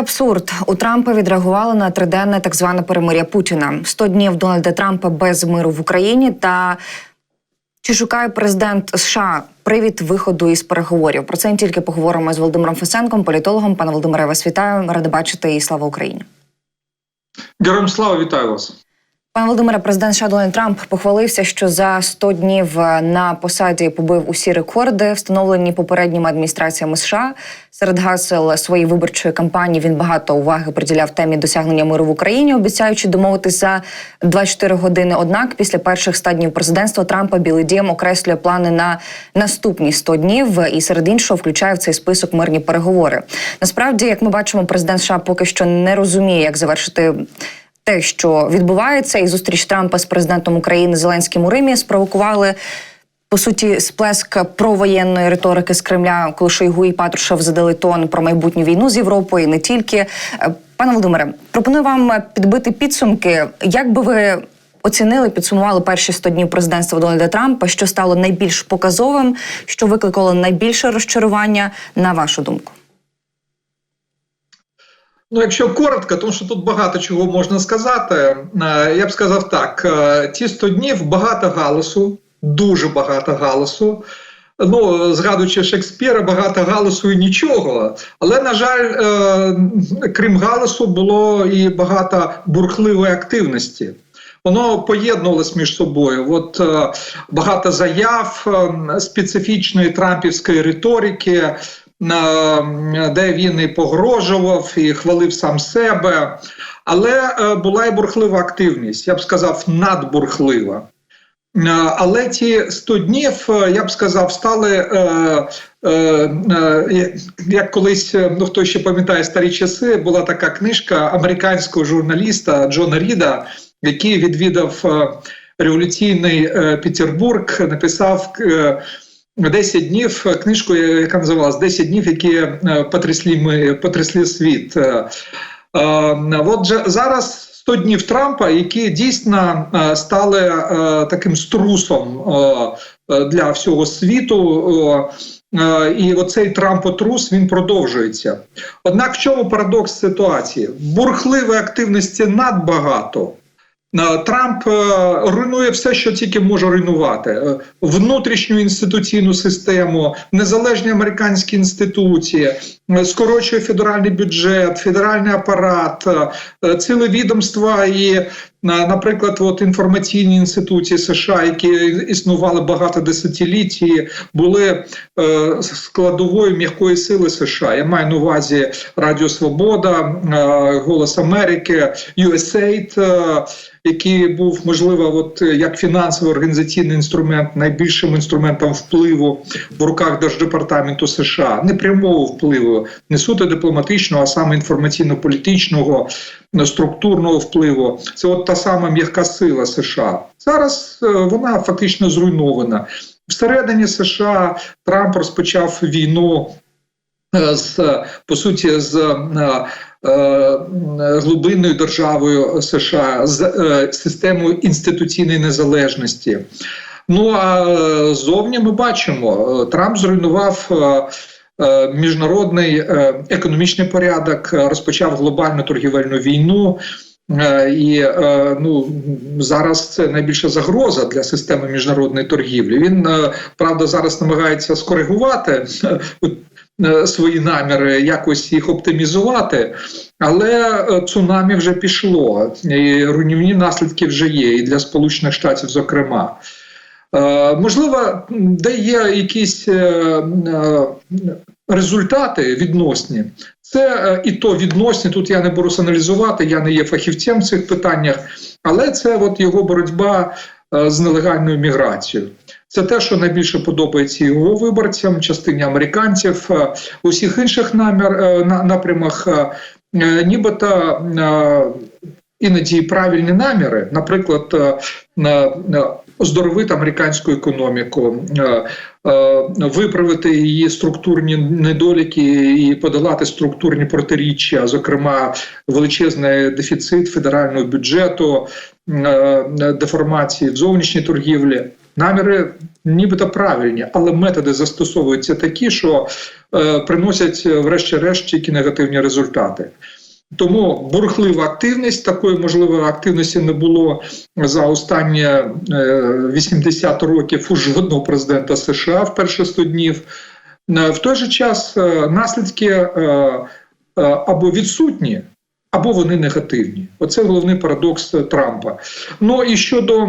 абсурд. У Трампа відреагували на триденне так зване перемиря Путіна. 100 днів Дональда Трампа без миру в Україні. Та чи шукає президент США привід виходу із переговорів? Про це не тільки поговоримо з Володимиром Фесенком, політологом. Пане Володимире, вас вітаю. Ради бачити і слава Україні. Героям слава вітаю вас. Пане Володимире, президент США Дональд Трамп похвалився, що за 100 днів на посаді побив усі рекорди, встановлені попередніми адміністраціями США. Серед гасел своєї виборчої кампанії він багато уваги приділяв темі досягнення миру в Україні, обіцяючи домовитися за 24 години. Однак, після перших 100 днів президентства Трампа Білий Дім окреслює плани на наступні 100 днів і серед іншого включає в цей список мирні переговори. Насправді, як ми бачимо, президент США поки що не розуміє, як завершити те, що відбувається, і зустріч Трампа з президентом України Зеленським у Римі спровокували. По суті, сплеск провоєнної риторики з Кремля, коли Шойгу і Патрушев задали тон про майбутню війну з Європою, і не тільки. Е, Пане Володимире, пропоную вам підбити підсумки. Як би ви оцінили, підсумували перші 100 днів президентства Дональда Трампа, що стало найбільш показовим, що викликало найбільше розчарування, на вашу думку? Ну, якщо коротко, тому що тут багато чого можна сказати. Е, Я б сказав так: е, ті 100 днів багато галасу, дуже багато галасу. Ну, згадуючи Шекспіра, багато галасу і нічого. Але, на жаль, е, крім галасу, було і багато бурхливої активності. Воно поєднувалось між собою. От е, багато заяв е, специфічної трампівської риторики, е, де він і погрожував, і хвалив сам себе. Але е, була і бурхлива активність, я б сказав, надбурхлива. Е, Але ті 100 днів, е, я б сказав, стали е, е, як колись, ну хто ще пам'ятає старі часи, була така книжка американського журналіста Джона Ріда, який відвідав революційний Петербург, написав. е, 10 днів книжку, яка називалась «10 днів, які е, потрясли ми потрясли світ. Е, е, От зараз 100 днів Трампа, які дійсно е, стали е, таким струсом е, е, для всього світу. е, е, І оцей Трампотрус він продовжується. Однак, в чому парадокс ситуації? Бурхливої активності надбагато. Е, Трамп е, руйнує все, що тільки може руйнувати: Е, внутрішню інституційну систему, незалежні американські інституції, скорочує федеральний бюджет, федеральний апарат, е, ціле відомства і, е, наприклад, от інформаційні інституції США, які існували багато десятиліть, і були е, складовою м'якої сили США. Я маю на увазі Радіо Свобода, е, Голос Америки, USAID, е, який був можливо, от е, як фінансовий організаційний інструмент, найбільшим інструментом впливу в руках Держдепартаменту США, не прямого не суто дипломатичного, а саме інформаційно-політичного е, структурного впливу. Це от та сама м'яка сила США. Зараз е, вона фактично зруйнована. Всередині США Трамп розпочав війну е, з по суті з глибинною державою США з системою інституційної незалежності. Ну а зовні ми бачимо, Трамп зруйнував. Е, Міжнародний е, економічний порядок е, розпочав глобальну торгівельну війну, і ну зараз це найбільша загроза для системи міжнародної торгівлі. Він правда зараз намагається скоригувати свої наміри, якось їх оптимізувати, але цунамі вже пішло, і руйнівні наслідки вже є, і для Сполучених Штатів, зокрема. Можливо, де є якісь результати відносні, це е, і то відносні. Тут я не берусь аналізувати, я не є фахівцем в цих питаннях, але це от його боротьба е, з нелегальною міграцією. Це те, що найбільше подобається його виборцям, частині американців, е, у всіх інших намір, на- напрямах, нібито іноді правильні наміри, наприклад, на- на оздоровити американську економіку, виправити її структурні недоліки і подолати структурні протиріччя, зокрема величезний дефіцит федерального бюджету, е, деформації в зовнішній торгівлі. Наміри нібито правильні, але методи застосовуються такі, що е, приносять, е, врешті-решт, тільки негативні результати. Тому бурхлива активність такої можливої активності не було за останні е, 80 років у жодного президента США в перші 100 днів. Е, В той же час е, наслідки е, е, або відсутні, або вони негативні. Оце головний парадокс е, Трампа. Ну і щодо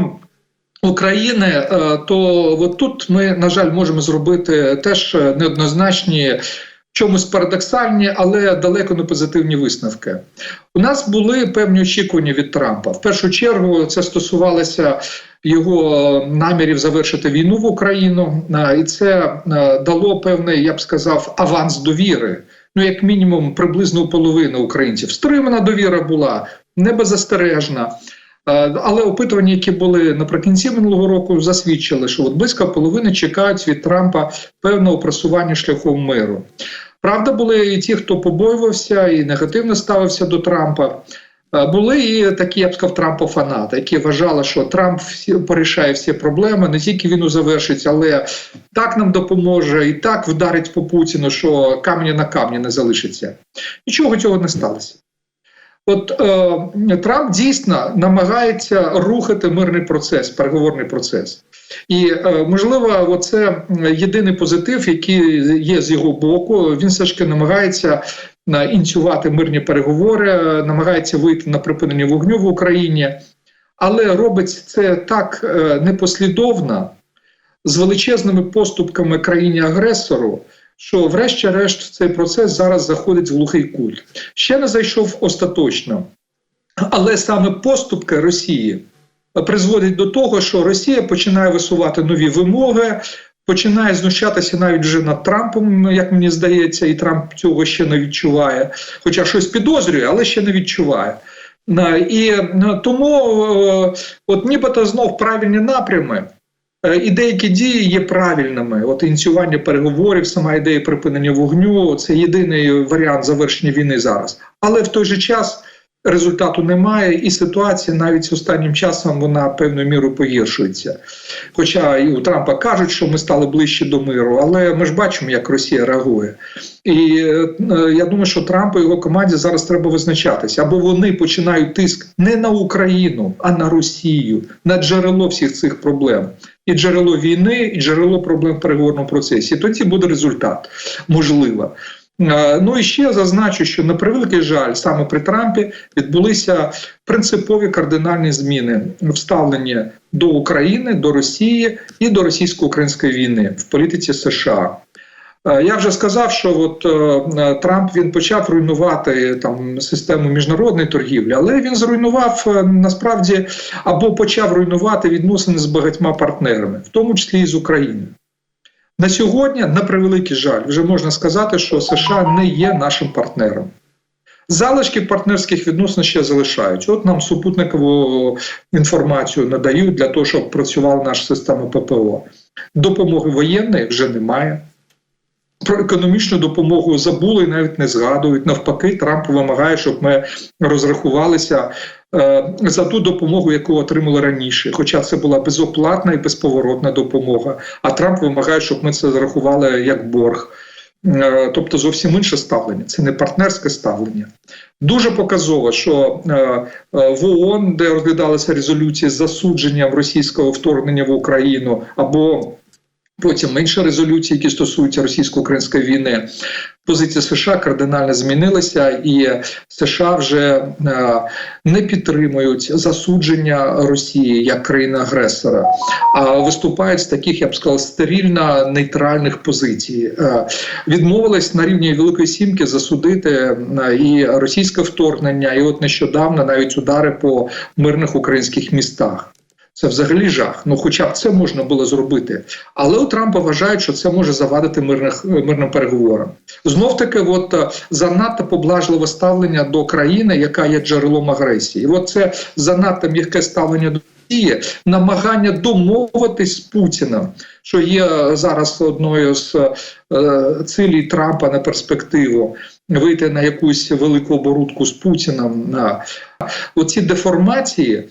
України, е, то от тут ми, на жаль, можемо зробити теж неоднозначні, чомусь парадоксальні, але далеко не позитивні висновки. У нас були певні очікування від Трампа. В першу чергу це стосувалося його намірів завершити війну в Україну, і це дало певний, я б сказав, аванс довіри. Ну, як мінімум, приблизно у половини українців. Стримана довіра була небеззастережна. Е, Але опитування, які були наприкінці минулого року, засвідчили, що от близько половини чекають від Трампа певного просування шляхом миру. Правда, були і ті, хто побоювався і негативно ставився до Трампа. Е, Були і такі, я б сказав, Трампа-фанати, які вважали, що Трамп всі порішає всі проблеми, не тільки війну завершить, але так нам допоможе і так вдарить по Путіну, що камня на камні не залишиться. Нічого цього не сталося. От е, Трамп дійсно намагається рухати мирний процес, переговорний процес. І е, можливо, це єдиний позитив, який є з його боку. Він все ж таки намагається е, ініціювати мирні переговори, е, намагається вийти на припинення вогню в Україні, але робить це так е, непослідовно, з величезними поступками країні-агресору. Що, врешті-решт, цей процес зараз заходить в глухий кут. Ще не зайшов остаточно, але саме поступки Росії призводять до того, що Росія починає висувати нові вимоги, починає знущатися навіть вже над Трампом, як мені здається, і Трамп цього ще не відчуває. Хоча щось підозрює, але ще не відчуває. І е, тому, е, от нібито знов правильні напрями. Е, І деякі дії є правильними. От ініціювання переговорів, сама ідея припинення вогню це єдиний варіант завершення війни зараз. Але в той же час результату немає, і ситуація навіть останнім часом вона певною мірою погіршується. Хоча і у Трампа кажуть, що ми стали ближче до миру, але ми ж бачимо, як Росія реагує. І е, я думаю, що Трампу і його команді зараз треба визначатися, або вони починають тиск не на Україну, а на Росію, на джерело всіх цих проблем. І джерело війни, і джерело проблем в переговорному процесі. Тоді буде результат, можливо. Е, Ну і ще зазначу, що на превеликий жаль, саме при Трампі відбулися принципові кардинальні зміни в ставленні до України, до Росії і до російсько-української війни в політиці США. Е, Я вже сказав, що от е, Трамп він почав руйнувати там систему міжнародної торгівлі, але він зруйнував насправді або почав руйнувати відносини з багатьма партнерами, в тому числі і з Україною. На сьогодні, на превеликий жаль, вже можна сказати, що США не є нашим партнером. Залишки партнерських відносин ще залишають. От нам супутникову інформацію надають для того, щоб працювала наша система ППО. Допомоги воєнної вже немає. Про економічну допомогу забули і навіть не згадують. Навпаки, Трамп вимагає, щоб ми розрахувалися за ту допомогу, яку отримали раніше. Хоча це була безоплатна і безповоротна допомога. А Трамп вимагає, щоб ми це зарахували як борг. Е, Тобто зовсім інше ставлення, це не партнерське ставлення. Дуже показово, що е, е, в ООН, де розглядалися резолюції з засудженням російського вторгнення в Україну, або потім інші резолюції, які стосуються російсько-української війни, позиція США кардинально змінилася, і США вже е, не підтримують засудження Росії як країни-агресора, а виступають з таких, я б сказав, стерильно нейтральних позицій. Е, Відмовились на рівні Великої Сімки засудити е, і російське вторгнення, і от нещодавно навіть удари по мирних українських містах. Це взагалі жах. Ну, хоча б це можна було зробити. Але у Трампа вважають, що це може завадити мирних, мирним переговорам. Знов таки, от е, занадто поблажливе ставлення до країни, яка є джерелом агресії. І от це занадто м'яке ставлення до Росії, намагання домовитись з Путіним, що є зараз одною з е, цілей Трампа на перспективу. Вийти на якусь велику оборудку з Путіним. На оці деформації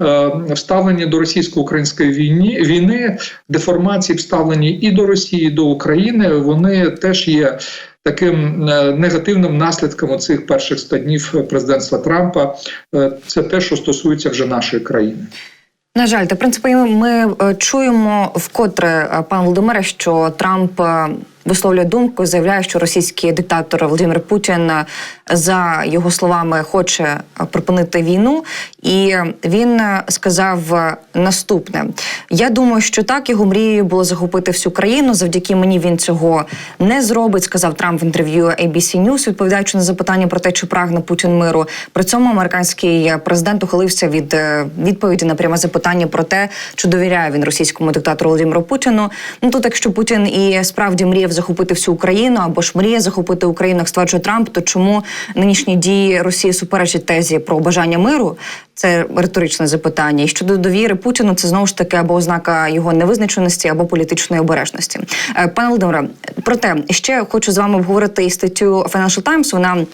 е, вставлені до російсько-української війни, війни, деформації вставлені і до Росії, і до України, вони теж є таким е, негативним наслідком цих перших 100 днів президентства Трампа. Е, Це те, що стосується вже нашої країни. На жаль, та в принципі, ми чуємо вкотре, пан Володимире, що Трамп висловлює думку, заявляє, що російський диктатор Володимир Путін е, за його словами хоче припинити війну, і він е, сказав е, наступне: я думаю, що так його мрією було захопити всю країну. Завдяки мені він цього не зробить. Сказав Трамп в інтерв'ю ABC News, відповідаючи на запитання про те, чи прагне Путін миру. При цьому американський президент ухилився від відповіді на пряме запитання про те, чи довіряє він російському диктатору Володимиру Путіну. Ну тут, якщо Путін і справді мріяв захопити всю Україну або ж мріє захопити Україну, як стверджує Трамп, то чому нинішні дії Росії суперечать тезі про бажання миру? Це риторичне запитання. І щодо довіри Путіну, це знову ж таки або ознака його невизначеності, або політичної обережності. Е, Пане Володимире, проте ще хочу з вами обговорити і статтю Financial Times. Вона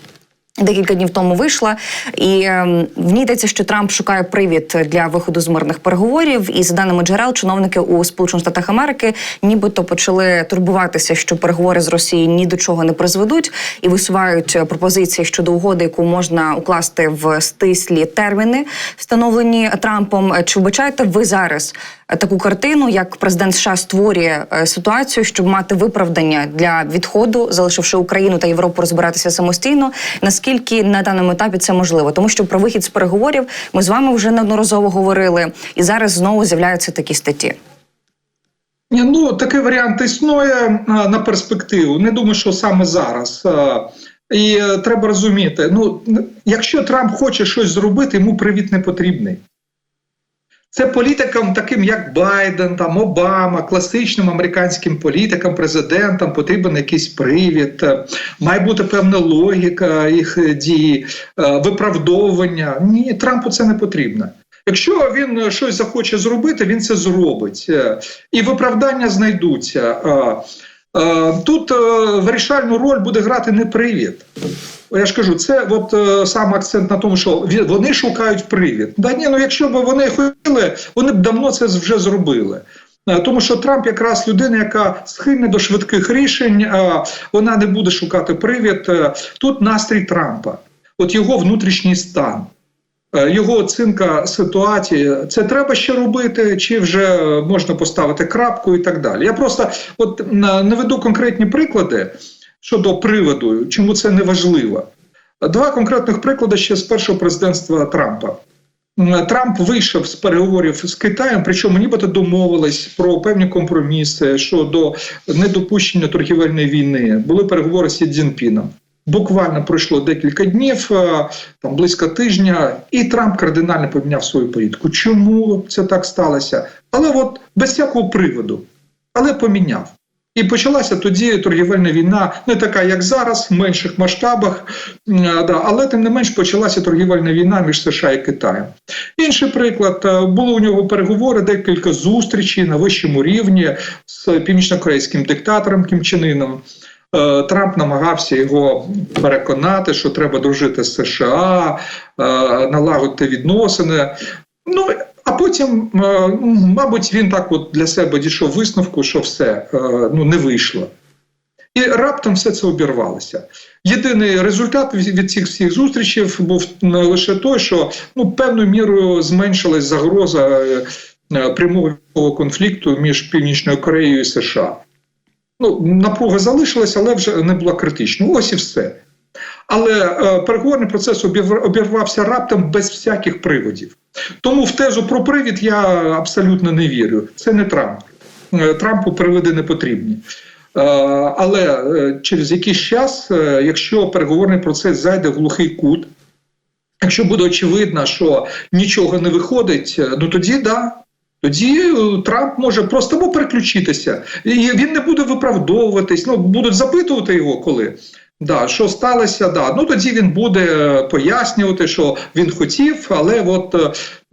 Декілька днів тому вийшла, і ем, в ній йдеться, що Трамп шукає привід для виходу з мирних переговорів. І за даними джерел, чиновники у Сполучених Штатах Америки нібито почали турбуватися, що переговори з Росією ні до чого не призведуть, і висувають е, пропозиції щодо угоди, яку можна укласти в стислі терміни, встановлені Трампом. Е, Чи вбачаєте ви зараз е, таку картину, як президент США створює ситуацію, щоб мати виправдання для відходу, залишивши Україну та Європу розбиратися самостійно? Наскільки на даному етапі це можливо? Тому що про вихід з переговорів ми з вами вже неодноразово говорили, і зараз знову з'являються такі статті. Ну такий варіант існує на перспективу. Не думаю, що саме зараз. І е, треба розуміти: ну, якщо Трамп хоче щось зробити, йому привіт не потрібний. Це політикам, таким як Байден, там Обама, класичним американським політикам, президентам потрібен якийсь привід, е, має бути певна логіка їх е, дії, е, виправдовування. Ні, Трампу це не потрібно. Якщо він щось захоче зробити, він це зробить. І виправдання знайдуться. Тут вирішальну роль буде грати не привід. Я ж кажу, це от е, сам акцент на тому, що вони шукають привід. Да ні, ну якщо б вони хотіли, вони б давно це вже зробили. Е, Тому що Трамп якраз людина, яка схильна до швидких рішень, е, вона не буде шукати привід. Тут настрій Трампа, от його внутрішній стан. Його оцінка ситуації, це треба ще робити, чи вже можна поставити крапку і так далі. Я просто от на- наведу конкретні приклади щодо приводу, чому це не важливо. Два конкретних приклади ще з першого президентства Трампа. Трамп вийшов з переговорів з Китаєм, причому нібито домовились про певні компроміси щодо недопущення торгівельної війни. Були переговори з Сі Цзіньпіном. Буквально пройшло декілька днів, е, там близько тижня, і Трамп кардинально поміняв свою політику. Чому це так сталося? Але от без всякого приводу, але поміняв. І почалася тоді торгівельна війна, не така, як зараз, в менших масштабах, е, але тим не менш почалася торгівельна війна між США і Китаєм. Інший приклад е, були у нього переговори, декілька зустрічей на вищому рівні з північнокорейським диктатором Кім Чен Іном. Е, Трамп намагався його переконати, що треба дружити з США, налагодити відносини. Ну а потім, е, ну, мабуть, він так от для себе дійшов висновку, що все е, ну не вийшло. І раптом все це обірвалося. Єдиний результат від цих всіх зустрічей був лише той, що ну певною мірою зменшилась загроза е, прямого конфлікту між Північною Кореєю і США. Ну, напруга залишилася, але вже не була критичною. Ось і все. Але е, переговорний процес обірвався раптом без всяких приводів. Тому в тезу про привід я абсолютно не вірю. Це не Трамп. Е, Трампу приводи не потрібні. Е, Але через якийсь час, якщо переговорний процес зайде в глухий кут, якщо буде очевидно, що нічого не виходить, ну тоді да. Тоді Трамп може просто переключитися, і він не буде виправдовуватись. Ну будуть запитувати його, коли да, що сталося. Да. Ну тоді він буде е, пояснювати, що він хотів, але от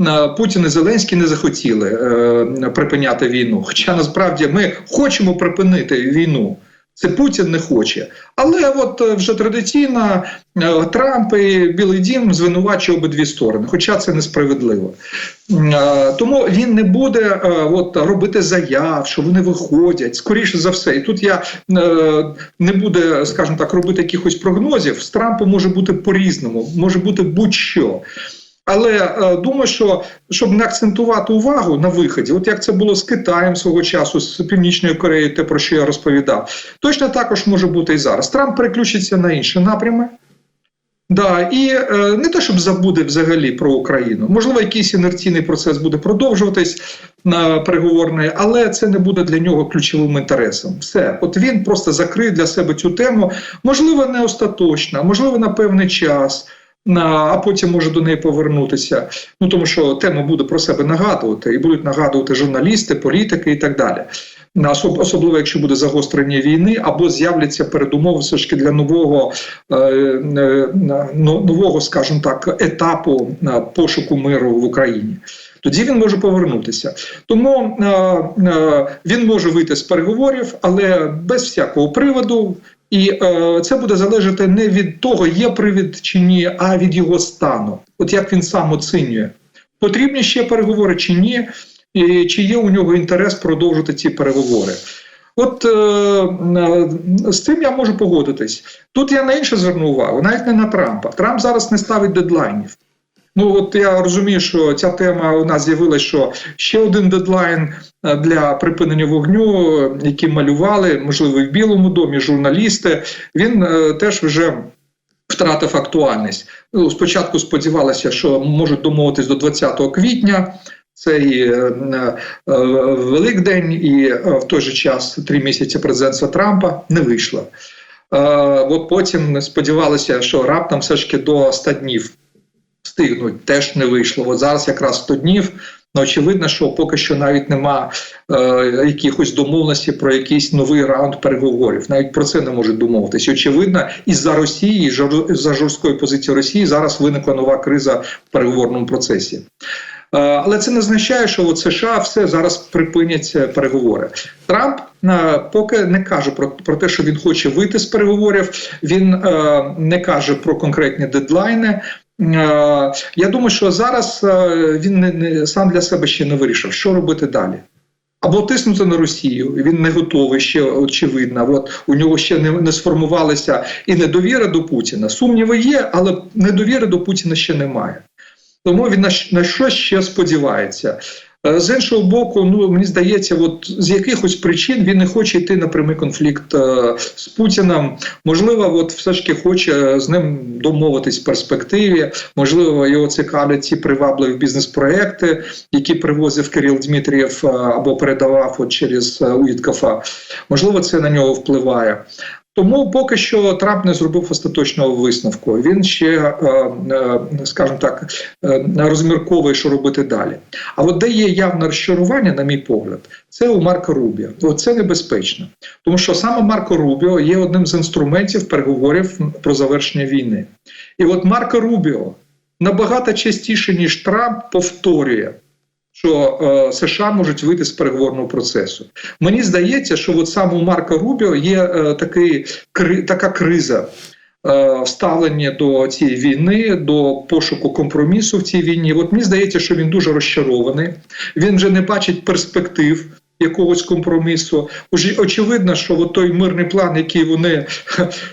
е, Путін і Зеленський не захотіли е, припиняти війну. Хоча насправді ми хочемо припинити війну. Це Путін не хоче. Але от е, вже традиційно е, Трамп і Білий Дім звинувачує обидві сторони, хоча це несправедливо. Е, Тому він не буде от, робити заяв, що вони виходять, скоріше за все. І тут я не буде, скажімо так, робити якихось прогнозів. З Трампом може бути по-різному, може бути будь-що. Але е, думаю, що щоб не акцентувати увагу на виході, от як це було з Китаєм свого часу, з Північною Кореєю, те про що я розповідав, точно також може бути і зараз. Трамп переключиться на інші напрями. Да, і е, не те, щоб забуде взагалі про Україну. Можливо, якийсь інерційний процес буде продовжуватись на переговорний, але це не буде для нього ключовим інтересом. Все, от він просто закриє для себе цю тему. Можливо, не остаточно, можливо, на певний час. А потім може до неї повернутися. Ну тому що тема буде про себе нагадувати, і будуть нагадувати журналісти, політики і так далі. Особливо якщо буде загострення війни, або з'являться передумови все ж для нового е, е, но- нового, скажімо так, етапу е, пошуку миру в Україні. Тоді він може повернутися. Тому він може вийти з переговорів, але без всякого приводу. І е, це буде залежати не від того, є привід чи ні, а від його стану. От як він сам оцінює, потрібні ще переговори чи ні, і чи є у нього інтерес продовжити ці переговори. От е, е, з цим я можу погодитись. Тут я на інше зверну увагу, навіть не на Трампа. Трамп зараз не ставить дедлайнів. Ну от я розумію, що ця тема у нас з'явилася, що ще один дедлайн е, для припинення вогню, е, який малювали, можливо, і в Білому домі, журналісти. Він е, теж вже. Втратив актуальність. Ну, спочатку сподівалися, що можуть домовитись до 20 квітня. Це і е, е, Великдень, і е, в той же час три місяці президентства Трампа не вийшло. Е, от потім сподівалися, що раптом все ж таки до 100 днів встигнуть, теж не вийшло. От зараз якраз 100 днів. Ну, очевидно, що поки що навіть нема е, якихось домовленостей про якийсь новий раунд переговорів. Навіть про це не можуть домовитися. Очевидно, із-за Росії, із-за жорсткої позиції Росії зараз виникла нова криза в переговорному процесі. Е, Але це не означає, що от США все зараз припинять е, переговори. Трамп е, поки не каже про, про те, що він хоче вийти з переговорів. Він е, не каже про конкретні дедлайни. Е, Я думаю, що зараз е, він сам для себе ще не вирішив, що робити далі. Або тиснути на Росію, він не готовий ще очевидно. От у нього ще не, не сформувалася і недовіра до Путіна. Сумніви є, але недовіри до Путіна ще немає. Тому він на, на що ще сподівається. Е, З іншого боку, ну мені здається, от з якихось причин він не хоче йти на прямий конфлікт е, з Путіним. Можливо, от все ж таки хоче з ним домовитись в перспективі. Можливо, його цікавлять ці привабливі бізнес-проекти, які привозив Кирил Дмитрієв е, або передавав от через е, Уіткафа. Можливо, це на нього впливає. Тому поки що Трамп не зробив остаточного висновку. Він ще, е, е, скажімо так, е, розмірковує, що робити далі. А от де є явне розчарування, на мій погляд, це у Марка Рубіо. Це небезпечно, тому що саме Марко Рубіо є одним з інструментів переговорів про завершення війни. І от Марко Рубіо набагато частіше ніж Трамп повторює. Що е, США можуть вийти з переговорного процесу. Мені здається, що от саме у Марка Рубіо є е, такий, кри, така криза е, ставлення до цієї війни, до пошуку компромісу в цій війні. От мені здається, що він дуже розчарований. Він вже не бачить перспектив. Якогось компромісу очевидно, що той мирний план, який вони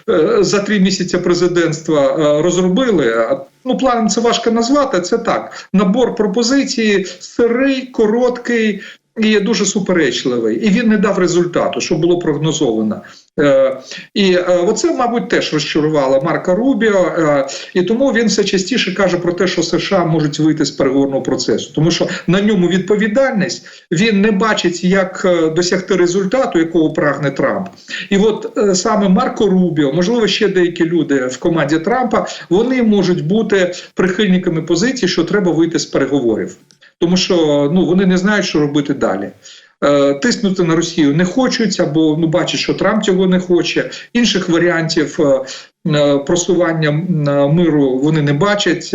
е, за три місяці президентства е, розробили. Ну, планом це важко назвати. Це так: набор пропозицій, сирий, короткий і дуже суперечливий. І він не дав результату, що було прогнозовано. Е, і е, оце, мабуть, теж розчарувало Марка Рубіо, е, і тому він все частіше каже про те, що США можуть вийти з переговорного процесу, тому що на ньому відповідальність він не бачить, як досягти результату, якого прагне Трамп. І от саме Марко Рубіо, можливо, ще деякі люди в команді Трампа, вони можуть бути прихильниками позиції, що треба вийти з переговорів, тому що ну вони не знають, що робити далі. Е, Тиснути на Росію не хочуть, або ну бачать, що Трамп цього не хоче. Інших варіантів е, е, просування миру вони не бачать.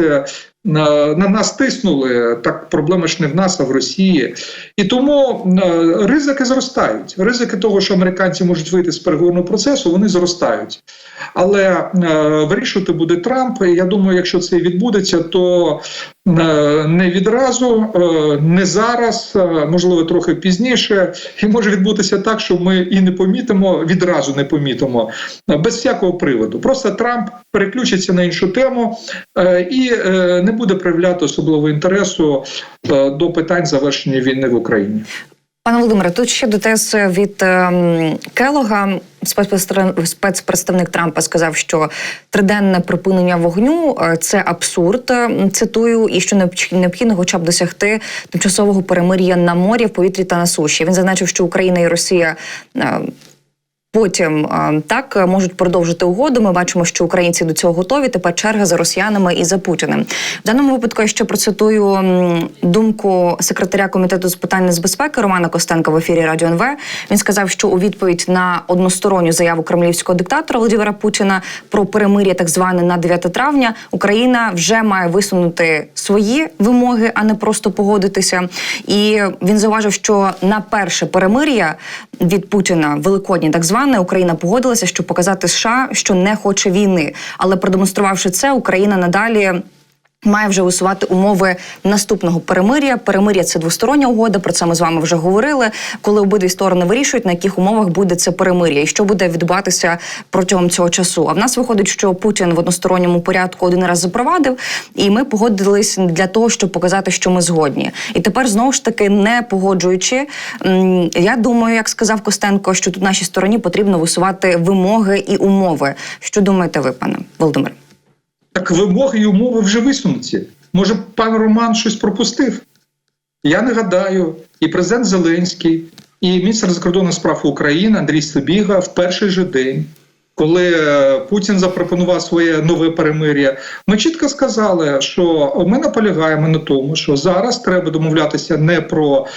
На нас тиснули, так проблема ж не в нас, а в Росії. І тому е, ризики зростають. Ризики того, що американці можуть вийти з переговорного процесу, вони зростають. Але е, вирішувати буде Трамп. І я думаю, якщо це відбудеться, то е, не відразу, не зараз, можливо, трохи пізніше, і може відбутися так, що ми і не помітимо, відразу не помітимо, без всякого приводу. Просто Трамп переключиться на іншу тему і не буде проявляти особливого інтересу е, до питань завершення війни в Україні. Пане Володимире, тут ще до тез від ем, Келога. Спецпредстав- Спецпредставник Трампа сказав, що триденне припинення вогню е, це абсурд. е, Цитую, і що необхідно, хоча б досягти тимчасового перемир'я на морі, в повітрі та на суші. Він зазначив, що Україна і Росія. е, Потім е, так е, можуть продовжити угоду. Ми бачимо, що українці до цього готові. Тепер черга за росіянами і за путіним. В даному випадку я ще процитую думку секретаря комітету з питань нацбезпеки Романа Костенка в ефірі Радіо НВ. Він сказав, що у відповідь на односторонню заяву кремлівського диктатора Володимира Путіна про перемир'я, так зване на 9 травня, Україна вже має висунути свої вимоги, а не просто погодитися. І він зауважив, що на перше перемир'я від Путіна великодні, так зване, Україна погодилася, щоб показати США, що не хоче війни. Але продемонструвавши це, Україна надалі. Має вже висувати умови наступного перемир'я. Перемир'я це двостороння угода. Про це ми з вами вже говорили. Коли обидві сторони вирішують, на яких умовах буде це перемир'я, і що буде відбуватися протягом цього часу. А в нас виходить, що Путін в односторонньому порядку один раз запровадив, і ми погодились для того, щоб показати, що ми згодні. І тепер знову ж таки, не погоджуючи, я думаю, як сказав Костенко, що тут нашій стороні потрібно висувати вимоги і умови. Що думаєте ви, пане Володимире? Так вимоги і умови вже висунуті. Може, пан Роман щось пропустив? Я нагадаю, і президент Зеленський, і міністр закордонних справ України Андрій Сибіга в перший же день, коли е, Путін запропонував своє нове перемир'я, ми чітко сказали, що ми наполягаємо на тому, що зараз треба домовлятися не про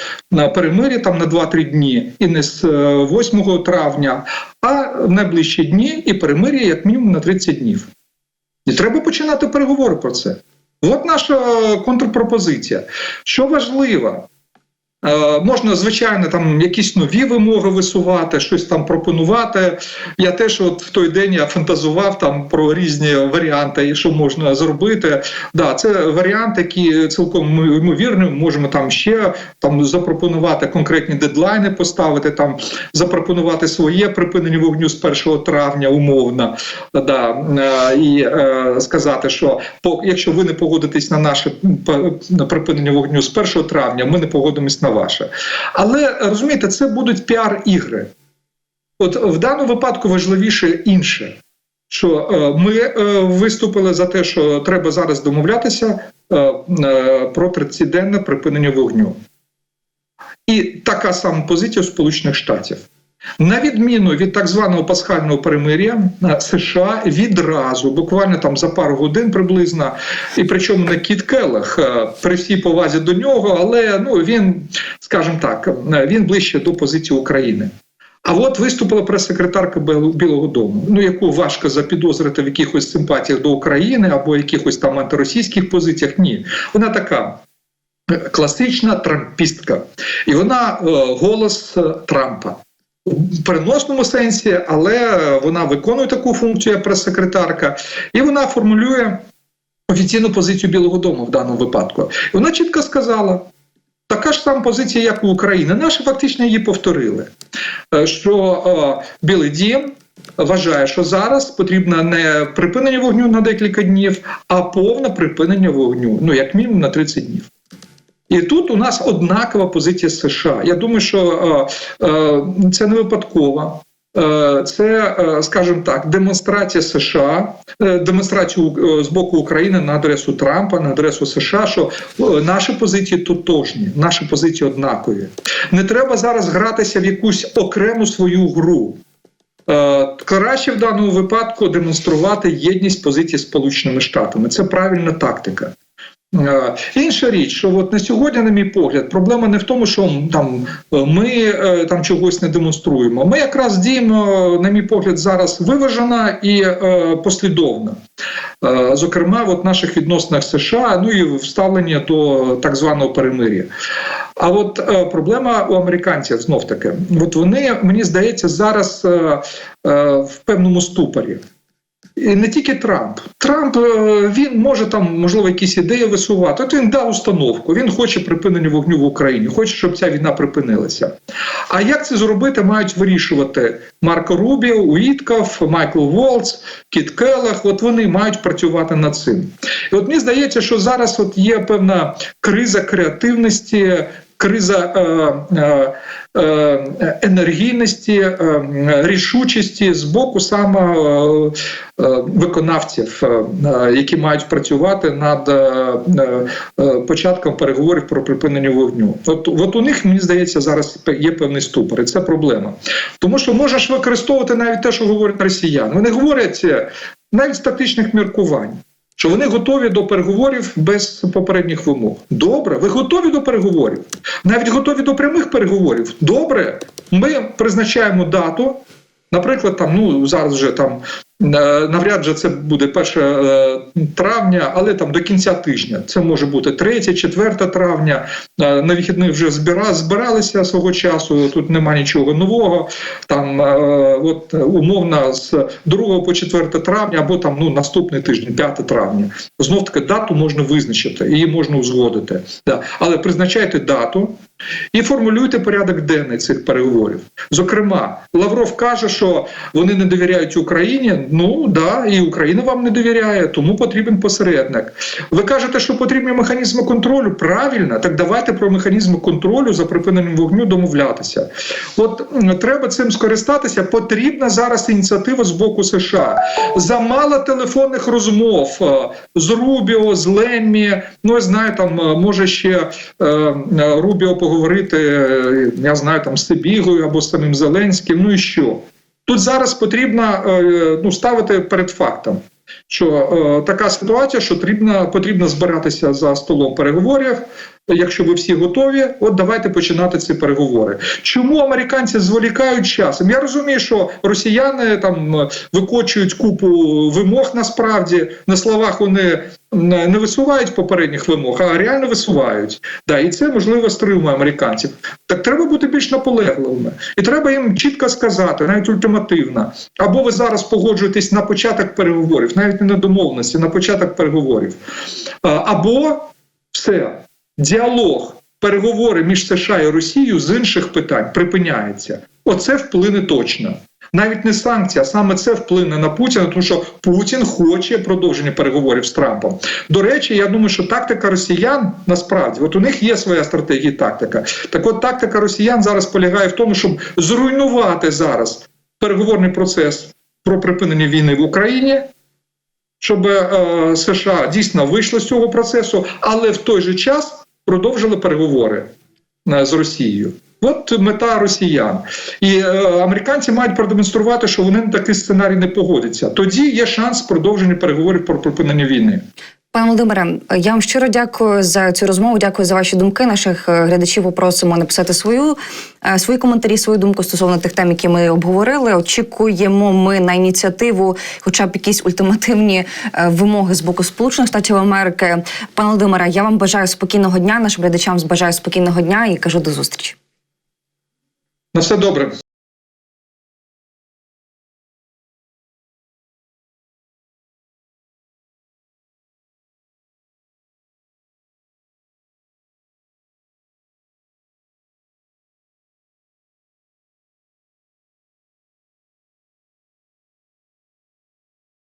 перемир'я там на 2-3 дні і не з е, 8 травня, а в найближчі дні і перемир'я як мінімум на 30 днів. І треба починати переговори про це. От наша контрпропозиція. Що важливо, е, можна, звичайно, там якісь нові вимоги висувати, щось там пропонувати. Я теж от в той день я фантазував там про різні варіанти, що можна зробити. Да, це варіант, який цілком ймовірний. Можемо там ще там запропонувати конкретні дедлайни, поставити там, запропонувати своє припинення вогню з 1 травня, умовно. Да, е, і е, сказати, що по, якщо ви не погодитесь на наше припинення вогню з 1 травня, ми не погодимось на ваше. Але розумієте, це будуть піар-ігри. От в даному випадку важливіше інше. Що е, ми е, виступили за те, що треба зараз домовлятися е, про 30-денне припинення вогню. І така сама позиція Сполучених Штатів. На відміну від так званого пасхального перемир'я, е, США відразу, буквально там за пару годин приблизно, і причому не Кіт Келлах, е, при всій повазі до нього, але ну він, скажімо так, е, він ближче до позиції України. А от виступила прес-секретарка Білого Дому, ну яку важко запідозрити в якихось симпатіях до України або якихось там антиросійських позиціях. Ні, вона така класична трампістка, і вона голос Трампа. В переносному сенсі, але вона виконує таку функцію як прес-секретарка, і вона формулює офіційну позицію Білого Дому в даному випадку. І вона чітко сказала: така ж сама позиція, як у України. Наші фактично її повторили. Е, Що е, Білий Дім вважає, що зараз потрібно не припинення вогню на декілька днів, а повне припинення вогню, ну як мінімум на 30 днів. І тут у нас однакова позиція США. Я думаю, що е, е, це не випадково. Е, Це, скажімо так, демонстрація США, демонстрація е, з боку України на адресу Трампа, на адресу США, що наші позиції тотожні, наші позиції однакові. Не треба зараз гратися в якусь окрему свою гру. Краще в даному випадку демонструвати єдність позиції Сполученими Штатами. Це правильна тактика. Е, Інша річ, що от на сьогодні, на мій погляд, проблема не в тому, що там е, ми е, там чогось не демонструємо. Ми якраз діємо, на мій погляд, зараз виважена і е, послідовна. Е, Зокрема, в наших відносинах США, ну і вставлення до так званого перемир'я. А от е, проблема у американців знов таки, от вони мені здається зараз е, е, в певному ступорі. І не тільки Трамп. Трамп е, він може там, можливо, якісь ідеї висувати. От він дав установку. Він хоче припинення вогню в Україні, хоче, щоб ця війна припинилася. А як це зробити, мають вирішувати Марко Рубіо, Уітков, Майкл Волц, Кіт Келлах. От вони мають працювати над цим. І от мені здається, що зараз от є певна криза креативності. Криза е, е, е, енергійності, рішучості з боку саме виконавців, які мають працювати над початком переговорів про припинення вогню. От, от у них мені здається зараз є певний ступор, і це проблема. Тому що можеш використовувати навіть те, що говорять росіяни. Вони говорять навіть з тактичних міркувань. Що вони готові до переговорів без попередніх вимог. Добре, ви готові до переговорів, навіть готові до прямих переговорів. Добре, ми призначаємо дату. Наприклад, там ну зараз вже там навряд же це буде 1 е, травня, але там до кінця тижня це може бути 3, 4 травня. Е, На вихідних вже збира, збиралися свого часу. Тут нема нічого нового. Там е, от умовно з 2 по 4 травня, або там ну наступний тиждень, 5 травня. Знов таки дату можна визначити, її можна узгодити. Але призначайте дату. І формулюйте порядок денний цих переговорів. Зокрема, Лавров каже, що вони не довіряють Україні. Ну да, і Україна вам не довіряє, тому потрібен посередник. Ви кажете, що потрібні механізми контролю. Правильно, так давайте про механізми контролю за припиненням вогню домовлятися. От треба цим скористатися. Потрібна зараз ініціатива з боку США. Замало телефонних розмов е, з Рубіо, з Леммі. Ну я знаю, там е, може ще е, е, Рубіо поговорити. е, Я знаю там з Сибігою або з самим Зеленським. Ну і що? Тут зараз потрібно е, ну, ставити перед фактом, що е, така ситуація, що потрібно, потрібно збиратися за столом переговорів. Якщо ви всі готові, от давайте починати ці переговори. Чому американці зволікають часом? Я розумію, що росіяни там викочують купу вимог. Насправді на словах вони не висувають попередніх вимог, а реально висувають. Да, і це можливо стримує американців. Так треба бути більш наполегливими, і треба їм чітко сказати, навіть ультимативно. Або ви зараз погоджуєтесь на початок переговорів, навіть не на домовленості, на початок переговорів, або все діалог, переговори між США і Росією з інших питань припиняється. Оце вплине точно. Навіть не санкція, саме це вплине на Путіна, тому що Путін хоче продовження переговорів з Трампом. До речі, я думаю, що тактика росіян насправді, от у них є своя стратегія тактика. Так от тактика росіян зараз полягає в тому, щоб зруйнувати зараз переговорний процес про припинення війни в Україні, щоб е, США дійсно вийшли з цього процесу, але в той же час продовжили переговори е, з Росією. От мета росіян, і е, американці мають продемонструвати, що вони на такий сценарій не погодяться. Тоді є шанс продовження переговорів про припинення війни. Пане Володимире, я вам щиро дякую за цю розмову. Дякую за ваші думки. Наших е, глядачів попросимо написати свою е, свої коментарі, свою думку стосовно тих тем, які ми обговорили. Очікуємо ми на ініціативу, хоча б якісь ультимативні е, вимоги з боку Сполучених Штатів Америки. Пане Володимире, я вам бажаю спокійного дня. Нашим глядачам бажаю спокійного дня і кажу до зустрічі. На все добре.